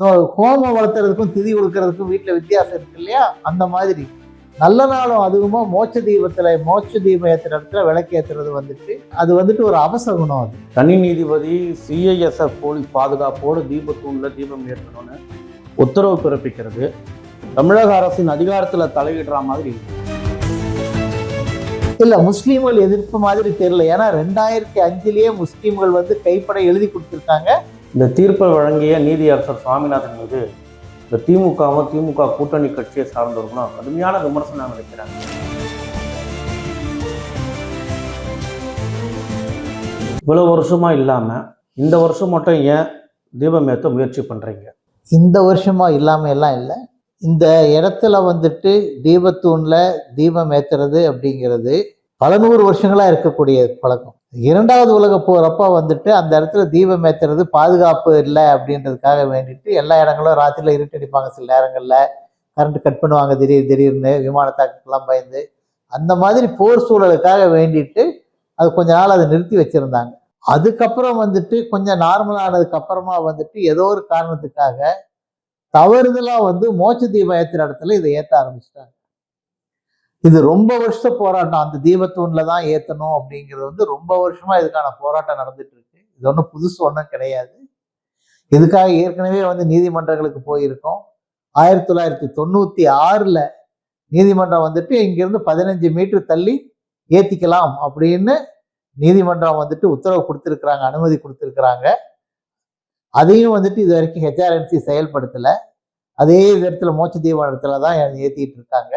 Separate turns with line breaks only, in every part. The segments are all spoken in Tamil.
ஸோ ஹோமம் வளர்த்துறதுக்கும் திதி கொடுக்கறதுக்கும் வீட்டில் வித்தியாசம் இருக்கு இல்லையா? அந்த மாதிரி. நல்ல நாளும் அதுவுமா மோட்ச தீபத்தில் மோட்ச தீபம் ஏற்றுற இடத்துல விளக்கு ஏற்றுறது வந்துட்டு அது வந்துட்டு ஒரு அவசகுணம் அது.
தனி நீதிபதி சிஐஎஸ்எஃப் போலீஸ் பாதுகாப்போடு தீபத்தூணில் தீபம் ஏற்றணும்னு உத்தரவு பிறப்பிக்கிறது. தமிழக அரசின் அதிகாரத்தில் தலையிடுற மாதிரி.
இல்ல முஸ்லீம்கள் எதிர்ப்பு மாதிரி தெரியல. ஏன்னா ரெண்டாயிரத்தி அஞ்சுலயே முஸ்லீம்கள் வந்து கைப்பட எழுதி கொடுத்துருக்காங்க.
இந்த தீர்ப்பை வழங்கிய நீதியரசர் சுவாமிநாதன் மீது இந்த திமுகவும் திமுக கூட்டணி கட்சியை சார்ந்தவர்களும் கடுமையான விமர்சனம் வைக்கிறாங்க இவ்வளவு வருஷமா இல்லாம இந்த வருஷம் மட்டும் ஏன் தீபம் ஏற்ற முயற்சி பண்றீங்க?
இந்த வருஷமா இல்லாம எல்லாம் இல்லை. இந்த இடத்துல வந்துட்டு தீபத்தூண்ல தீபம் ஏத்துறது அப்படிங்கிறது பல நூறு வருஷங்களா இருக்கக்கூடிய பழக்கம். இரண்டாவது உலக போகிறப்ப வந்துட்டு அந்த இடத்துல தீபம் ஏத்துறது பாதுகாப்பு இல்லை அப்படின்றதுக்காக வேண்டிட்டு எல்லா இடங்களும் ராத்திரியில் இருட்டடிப்பாங்க சில நேரங்களில். கரண்ட் கட் பண்ணுவாங்க திடீர் திடீர்னு விமான தாக்கத்துக்கெல்லாம் பயந்து. அந்த மாதிரி போர் சூழலுக்காக வேண்டிட்டு அது கொஞ்ச நாள் அதை நிறுத்தி வச்சுருந்தாங்க. அதுக்கப்புறம் வந்துட்டு கொஞ்சம் நார்மல் ஆனதுக்கு அப்புறமா வந்துட்டு ஏதோ ஒரு காரணத்துக்காக தவறுதலாக வந்து மோட்ச தீபம் ஏற்றுற இடத்துல இதை ஏற்ற ஆரம்பிச்சிட்டாங்க. இது ரொம்ப வருஷ போராட்டம். அந்த தீபத்தூண்ல தான் ஏற்றணும் அப்படிங்கிறது வந்து ரொம்ப வருஷமா இதுக்கான போராட்டம் நடந்துட்டு இருக்கு. இது ஒன்றும் புதுசு ஒன்றும் கிடையாது. இதுக்காக ஏற்கனவே வந்து நீதிமன்றங்களுக்கு போயிருக்கோம். ஆயிரத்தி தொள்ளாயிரத்தி தொண்ணூத்தி ஆறுல நீதிமன்றம் வந்துட்டு இங்கிருந்து பதினஞ்சு மீட்டர் தள்ளி ஏத்திக்கலாம் அப்படின்னு நீதிமன்றம் வந்துட்டு உத்தரவு கொடுத்துருக்குறாங்க அனுமதி கொடுத்துருக்குறாங்க. அதையும் வந்துட்டு இது வரைக்கும் ஹெச்ஆர்என்சி செயல்படுத்தலை. அதே இடத்துல மோட்ச தீப இடத்துல தான் ஏற்றிக்கிட்டு இருக்காங்க.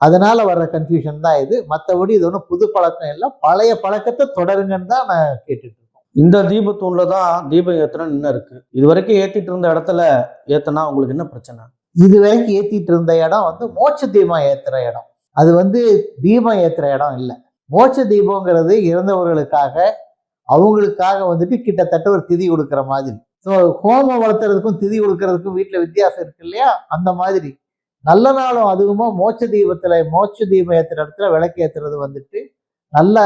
அதனால வர்ற கன்ஃபியூஷன் தான் இது. மற்றபடி இது ஒன்றும் புது பழக்கம் இல்லை. பழைய பழக்கத்தை தொடருங்கன்னு தான் நான் கேட்டுட்டு இருக்கோம்
இந்த தீபத்தூண்ல தான் தீபம் ஏத்தணும் இன்னும் இருக்கு. இது வரைக்கும் ஏத்திட்டு இருந்த இடத்துல ஏத்தனா உங்களுக்கு என்ன பிரச்சனை?
இது வரைக்கும் ஏற்றிட்டு இருந்த இடம் வந்து மோட்ச தீபம் ஏற்றுற இடம். அது வந்து தீபம் ஏற்றுற இடம் இல்லை. மோட்ச தீபங்கிறது இறந்தவர்களுக்காக அவங்களுக்காக வந்துட்டு கிட்டத்தட்ட ஒரு திதி கொடுக்குற மாதிரி. ஸோ ஹோமம் வளர்த்துறதுக்கும் திதி கொடுக்கறதுக்கும் வீட்டில் வித்தியாசம் இருக்கு இல்லையா? அந்த மாதிரி. நல்ல நாளும் அதுவுமா மோட்ச தீபத்தில் மோட்ச தீபம் ஏற்றுற இடத்துல விளக்கு ஏற்றுறது வந்துட்டு நல்ல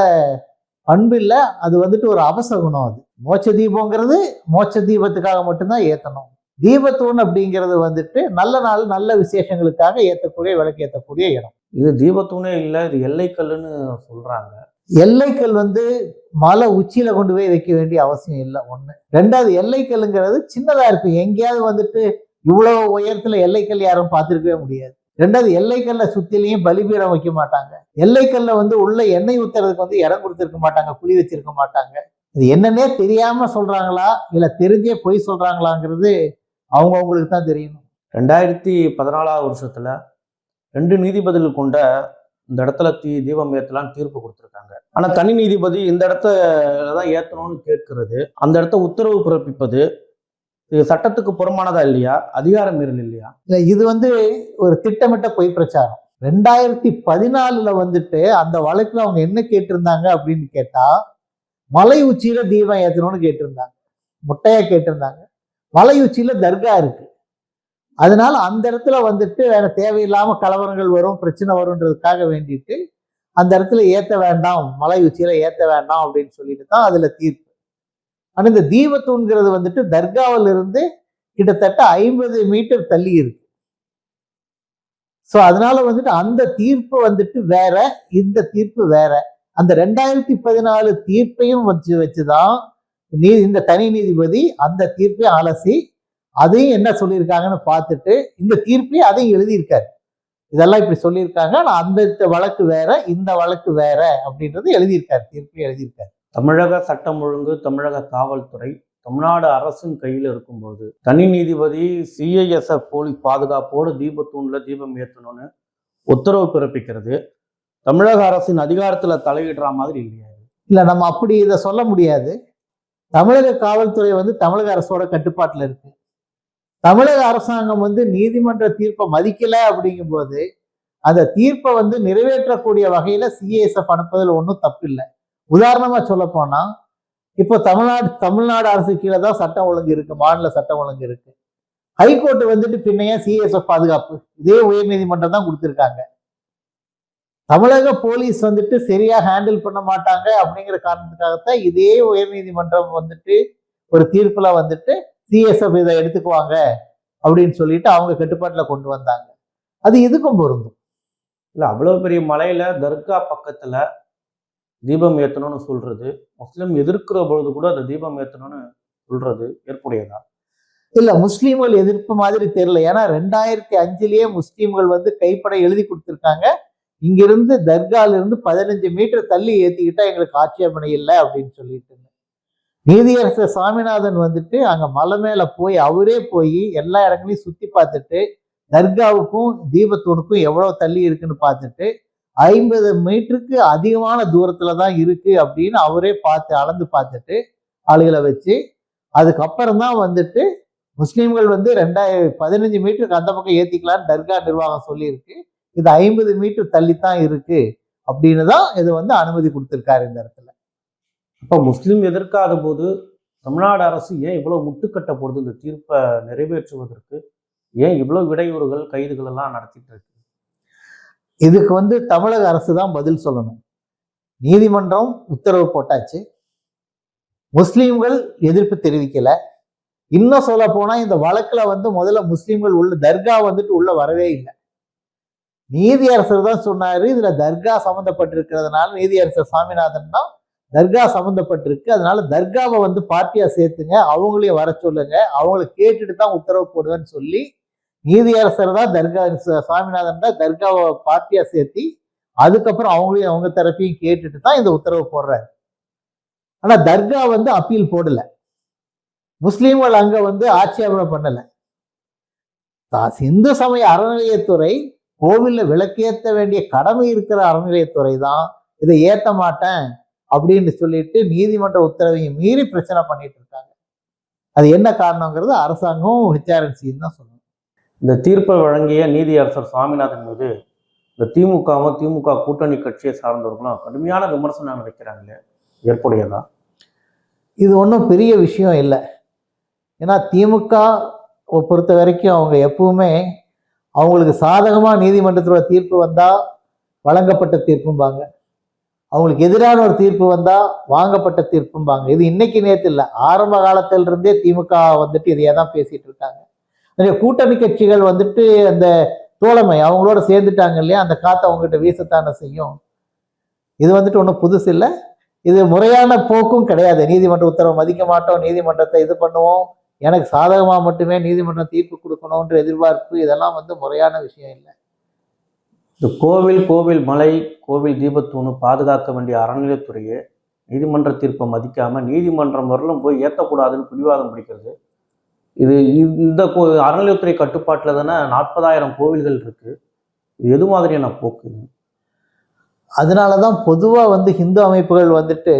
பண்பு இல்லை அது வந்துட்டு ஒரு அவசகுணம் அது. மோட்ச தீபங்கிறது மோட்ச தீபத்துக்காக மட்டும்தான் ஏற்றணும் தீபத்தூண் அப்படிங்கிறது வந்துட்டு நல்ல நாள் நல்ல விசேஷங்களுக்காக ஏற்றக்கூடிய விளக்கு ஏற்றக்கூடிய இடம்.
இது தீபத்தூணே இல்லை இது எல்லைக்கல்லுன்னு சொல்றாங்க.
எல்லைக்கல் வந்து மலை உச்சியில கொண்டு போய் வைக்க வேண்டிய அவசியம் இல்லை ஒண்ணு. ரெண்டாவது எல்லைக்கல்லுங்கிறது சின்னதா இருக்கு எங்கேயாவது வந்துட்டு இவ்வளவு உயரத்துல எல்லைக்கல் யாரும் பார்த்துருக்கவே முடியாது. ரெண்டாவது எல்லைக்கல்ல சுத்திலையும் பலிபீடம் வைக்க மாட்டாங்க. எல்லைக்கல்ல வந்து உள்ள எண்ணெய் ஊத்துறதுக்கு வந்து இடம் கொடுத்துருக்க மாட்டாங்க குழி வச்சிருக்க மாட்டாங்க. இது என்னன்னே தெரியாம சொல்றாங்களா? இல்ல தெரிஞ்சே பொய் சொல்றாங்களாங்கிறது அவங்க அவங்களுக்கு தான் தெரியணும்.
ரெண்டாயிரத்தி பதினாலாவது வருஷத்துல ரெண்டு நீதிபதிகள் கொண்ட இந்த இடத்துல தீ தீபம் ஏற்றலான்னு தீர்ப்பு கொடுத்துருக்காங்க. ஆனா தனி நீதிபதி இந்த இடத்துல தான் ஏத்தணும்னு கேட்கறது. அந்த இடத்த உத்தரவு பிறப்பிப்பது இது சட்டத்துக்கு புறமானதா இல்லையா? அதிகாரம் மீறல் இல்லையா?
இல்லை இது வந்து ஒரு திட்டமிட்ட பொய் பிரச்சாரம். ரெண்டாயிரத்தி பதினாலுல வந்துட்டு அந்த வழக்குல அவங்க என்ன கேட்டிருந்தாங்க அப்படின்னு கேட்டா மலை உச்சியில தீபம் ஏற்றணும்னு கேட்டிருந்தாங்க. முட்டையா கேட்டிருந்தாங்க. மலை உச்சியில தர்கா இருக்கு. அதனால அந்த இடத்துல வந்துட்டு வேற தேவையில்லாம கலவரங்கள் வரும் பிரச்சனை வரும்ன்றதுக்காக வேண்டிட்டு அந்த இடத்துல ஏத்த வேண்டாம் மலை உச்சியில ஏத்த வேண்டாம் அப்படின்னு சொல்லிட்டு தான் அதுல தீர்ப்பு. ஆனால் இந்த தீபத்தூண்கிறது வந்துட்டு தர்காவில் இருந்து கிட்டத்தட்ட ஐம்பது மீட்டர் தள்ளி இருக்கு. ஸோ அதனால வந்துட்டு அந்த தீர்ப்பு வந்துட்டு வேற இந்த தீர்ப்பு வேற. அந்த ரெண்டாயிரத்தி பதினாலு தீர்ப்பையும் வச்சு வச்சுதான் நீ இந்த தனி நீதிபதி அந்த தீர்ப்பையும் அலசி அதையும் என்ன சொல்லியிருக்காங்கன்னு பார்த்துட்டு இந்த தீர்ப்பையும் அதையும் எழுதியிருக்காரு. இதெல்லாம் இப்படி சொல்லியிருக்காங்க. ஆனால் அந்த வழக்கு வேற இந்த வழக்கு வேற அப்படின்றது எழுதியிருக்காரு தீர்ப்பையும் எழுதியிருக்காரு.
தமிழக சட்டம் ஒழுங்கு தமிழக காவல்துறை தமிழ்நாடு அரசின் கையில் இருக்கும்போது தனி நீதிபதி சிஐஎஸ்எஃப் போலீஸ் பாதுகாப்போடு தீபத்தூண்ல தீபம் ஏற்றணும்னு உத்தரவு பிறப்பிக்கிறது. தமிழக அரசின் அதிகாரத்துல தலையிடுற மாதிரி இல்லையா
இல்ல நம்ம அப்படி இதை சொல்ல முடியாது. தமிழக காவல்துறை வந்து தமிழக அரசோட கட்டுப்பாட்டில் இருக்கு. தமிழக அரசாங்கம் வந்து நீதிமன்ற தீர்ப்பை மதிக்கல அப்படிங்கும்போது அந்த தீர்ப்பை வந்து நிறைவேற்றக்கூடிய வகையில சிஏஎஸ்எஃப் அனுப்புவதில் ஒன்றும் தப்பு உதாரணமாக உதாரணமா இப்போ தமிழ்நாடு தமிழ்நாடு அரசு கீழே தான் சட்டம் ஒழுங்கு இருக்கு மாநில சட்டம் ஒழுங்கு இருக்கு. ஹைகோர்ட் வந்துட்டு பின்னைய சிஎஸ்எஃப் பாதுகாப்பு? இதே உயர்நீதிமன்றம் தான் கொடுத்துருக்காங்க. தமிழக போலீஸ் வந்துட்டு சரியா ஹேண்டில் பண்ண மாட்டாங்க அப்படிங்கிற காரணத்துக்காகத்தான் இதே உயர்நீதிமன்றம் வந்துட்டு ஒரு தீர்ப்புல வந்துட்டு சிஎஸ்எஃப் இதை எடுத்துக்குவாங்க அப்படின்னு சொல்லிட்டு அவங்க கட்டுப்பாட்டில் கொண்டு வந்தாங்க. அது இதுக்கும் பொருந்தும்?
இல்லை அவ்வளவு பெரிய மலையில தர்கா பக்கத்துல தீபம் ஏற்றணும்னு சொல்றது. முஸ்லீம் எதிர்க்கிற பொழுது கூட அந்த தீபம் ஏற்றணும்னு சொல்றது ஏற்புடையதா?
இல்ல முஸ்லீம்கள் எதிர்ப்பு மாதிரி தெரியல. ஏன்னா ரெண்டாயிரத்தி அஞ்சுலயே முஸ்லீம்கள் வந்து கைப்பட எழுதி கொடுத்துருக்காங்க. இங்கிருந்து தர்கால இருந்து பதினஞ்சு மீட்டர் தள்ளி ஏத்திக்கிட்டா எங்களுக்கு ஆட்சேபனை இல்லை அப்படின்னு சொல்லிட்டு நீதியரசர் சாமிநாதன் வந்துட்டு அங்க மலை மேல போய் அவரே போய் எல்லா இடங்களையும் சுத்தி பார்த்துட்டு தர்காவுக்கும் தீபத்தூனுக்கும் எவ்வளவு தள்ளி இருக்குன்னு பார்த்துட்டு ஐம்பது மீட்டருக்கு அதிகமான தூரத்துல தான் இருக்கு அப்படின்னு அவரே பார்த்து அளந்து பார்த்துட்டு ஆளுகளை வச்சு அதுக்கப்புறம் தான் வந்துட்டு முஸ்லீம்கள் வந்து ரெண்டாயிரம் பதினஞ்சு மீட்டருக்கு அந்த பக்கம் ஏத்திக்கலாம்னு தர்கா நிர்வாகம் சொல்லியிருக்கு. இது ஐம்பது மீட்டர் தள்ளித்தான் இருக்கு அப்படின்னு தான் இது வந்து அனுமதி கொடுத்துருக்காரு இந்த இடத்துல.
அப்போ முஸ்லீம் எதிர்க்காத போது தமிழ்நாடு அரசு ஏன் இவ்வளோ முட்டுக்கட்ட போடுது? இந்த தீர்ப்பை நிறைவேற்றுவதற்கு ஏன் இவ்வளோ இடையூறுகள் கைதுகள் எல்லாம் நடத்திட்டு இருக்கு?
இதுக்கு வந்து தமிழக அரசு தான் பதில் சொல்லணும். நீதிமன்றம் உத்தரவு போட்டாச்சு. முஸ்லீம்கள் எதிர்ப்பு தெரிவிக்கல. இன்னும் சொல்ல போனா இந்த வழக்குல வந்து முதல்ல முஸ்லீம்கள் உள்ள தர்கா வந்துட்டு உள்ள வரவே இல்லை. நீதியரசர் தான் சொன்னாரு இதுல தர்கா சம்மந்தப்பட்டிருக்கிறதுனால நீதியரசர் சாமிநாதன் தான் தர்கா சம்மந்தப்பட்டிருக்கு அதனால தர்காவை வந்து பார்ட்டியா சேர்த்துங்க அவங்களையும் வர சொல்லுங்க அவங்கள கேட்டுட்டு தான் உத்தரவு போடுவேன்னு சொல்லி நீதியரசர் தான் தர்கா சுவாமிநாதன் தான் தர்காவை பார்ட்டியா சேர்த்தி அதுக்கப்புறம் அவங்களையும் அவங்க தரப்பையும் கேட்டுட்டு தான் இந்த உத்தரவு போடுறாரு. ஆனா தர்கா வந்து அப்பீல் போடல. முஸ்லீம்கள் அங்க வந்து ஆட்சேபனை பண்ணல. இந்து சமய அறநிலையத்துறை கோவில்ல விளக்கேற்ற வேண்டிய கடமை இருக்கிற அறநிலையத்துறை தான் இதை ஏத்த மாட்டேன் அப்படின்னு சொல்லிட்டு நீதிமன்ற உத்தரவையும் மீறி பிரச்சனை பண்ணிட்டு இருக்காங்க. அது என்ன காரணங்கிறது அரசாங்கம் ஹெச்ஆர்என்சின்னு தான் சொல்லணும்.
இந்த தீர்ப்பை வழங்கிய நீதியரசர் சுவாமிநாதன் மீது இந்த திமுகவும் திமுக கூட்டணி கட்சியை சார்ந்தவர்களும் கடுமையான விமர்சனம் வைக்கிறாங்களே ஏற்புடையதா?
இது ஒன்றும் பெரிய விஷயம் இல்லை. ஏன்னா திமுக பொறுத்த வரைக்கும் அவங்க எப்பவுமே அவங்களுக்கு சாதகமாக நீதிமன்றத்தோட தீர்ப்பு வந்தால் வழங்கப்பட்ட தீர்ப்பும்பாங்க. அவங்களுக்கு எதிரான ஒரு தீர்ப்பு வந்தால் வாங்கப்பட்ட தீர்ப்பும்பாங்க. இது இன்னைக்கு நேற்று இல்லை ஆரம்ப காலத்திலிருந்தே திமுக வந்துட்டு இதையே தான் பேசிகிட்டு இருக்காங்க. நிறைய கூட்டணி கட்சிகள் வந்துட்டு அந்த தோழமை அவங்களோட சேர்ந்துட்டாங்க இல்லையா? அந்த காற்றை அவங்ககிட்ட வீசத்தானே செய்யும். இது வந்துட்டு ஒன்றும் புதுசு இல்லை. இது முறையான போக்கும் கிடையாது. நீதிமன்ற உத்தரவை மதிக்க மாட்டோம். நீதிமன்றத்தை இது பண்ணுவோம். எனக்கு சாதகமாக மட்டுமே நீதிமன்றம் தீர்ப்பு கொடுக்கணுன்ற எதிர்பார்ப்பு இதெல்லாம் வந்து முறையான விஷயம் இல்லை.
இந்த கோவில் கோவில் மலை கோவில் தீபத்தூணு பாதுகாக்க வேண்டிய அறநிலையத்துறையே நீதிமன்ற தீர்ப்பை மதிக்காமல் நீதிமன்றம் வரலும் போய் ஏற்றக்கூடாதுன்னு பிடிவாதம் பிடிக்கிறது. இது இந்த கோ அறநிலையத்துறை கட்டுப்பாட்டில் தானே நாற்பதாயிரம் கோவில்கள் இருக்குது இது எது மாதிரியான போக்கு
அதனால தான் பொதுவாக வந்து ஹிந்து அமைப்புகள் வந்துட்டு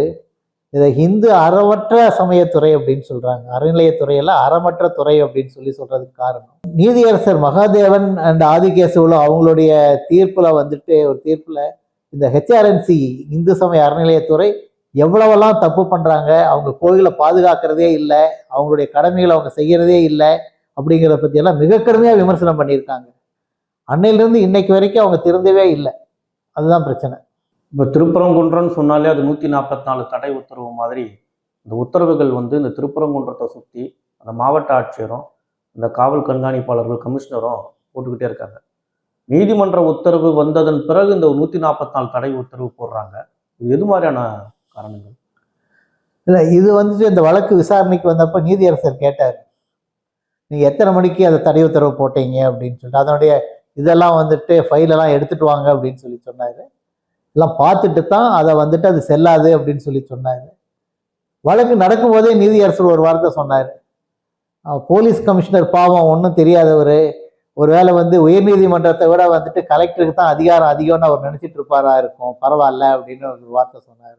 இதை ஹிந்து அறவற்ற சமயத்துறை அப்படின்னு சொல்கிறாங்க அறநிலையத்துறையில் அறமற்ற துறை அப்படின்னு சொல்லி சொல்கிறதுக்கு காரணம். நீதியரசர் மகாதேவன் அண்ட் ஆதிகேசவுல அவங்களுடைய தீர்ப்பில் வந்துட்டு ஒரு தீர்ப்பில் இந்த ஹெச்ஆர்என்சி இந்து சமய அறநிலையத்துறை எவ்வளவெல்லாம் தப்பு பண்ணுறாங்க அவங்க கோயிலை பாதுகாக்கிறதே இல்லை அவங்களுடைய கடமைகளை அவங்க செய்கிறதே இல்லை அப்படிங்கிறத பற்றியெல்லாம் மிக கடுமையாக விமர்சனம் பண்ணியிருக்காங்க. அன்னையிலேருந்து இன்னைக்கு வரைக்கும் அவங்க திருந்தவே இல்லை. அதுதான் பிரச்சனை.
இப்போ திருப்பரங்குன்றம்னு சொன்னாலே அது நூற்றி நாற்பத்தி நாலு தடை உத்தரவு மாதிரி இந்த உத்தரவுகள் வந்து இந்த திருப்பரங்குன்றத்தை சுற்றி அந்த மாவட்ட ஆட்சியரும் இந்த காவல் கண்காணிப்பாளர்கள் கமிஷனரும் போட்டுக்கிட்டே இருக்காங்க. நீதிமன்ற உத்தரவு வந்ததன் பிறகு இந்த நூற்றி நாற்பத்தி நாலு தடை உத்தரவு போடுறாங்க. இது எது மாதிரியான மரணங்கள்
இல்லை இது வந்துட்டு இந்த வழக்கு விசாரணைக்கு வந்தப்போ நீதியரசர் கேட்டார். நீங்கள் எத்தனை மணிக்கு அதை தடை உத்தரவு போட்டீங்க அப்படின்னு சொல்லிட்டு. அதனுடைய இதெல்லாம் வந்துட்டு ஃபைலெல்லாம் எடுத்துட்டு வாங்க அப்படின்னு சொல்லி சொன்னார். எல்லாம் பார்த்துட்டு தான் அதை வந்துட்டு அது செல்லாது அப்படின்னு சொல்லி சொன்னார். வழக்கு நடக்கும்போதே நீதியரசர் ஒரு வார்த்தை சொன்னார். போலீஸ் கமிஷனர் பாவம் ஒன்றும் தெரியாதவர். ஒருவேளை வந்து உயர்நீதிமன்றத்தை விட வந்துட்டு கலெக்டருக்கு தான் அதிகாரம் அதிகம்னு அவர் நினச்சிட்டு இருப்பாரா இருக்கும். பரவாயில்ல அப்படின்னு ஒரு வார்த்தை சொன்னார்.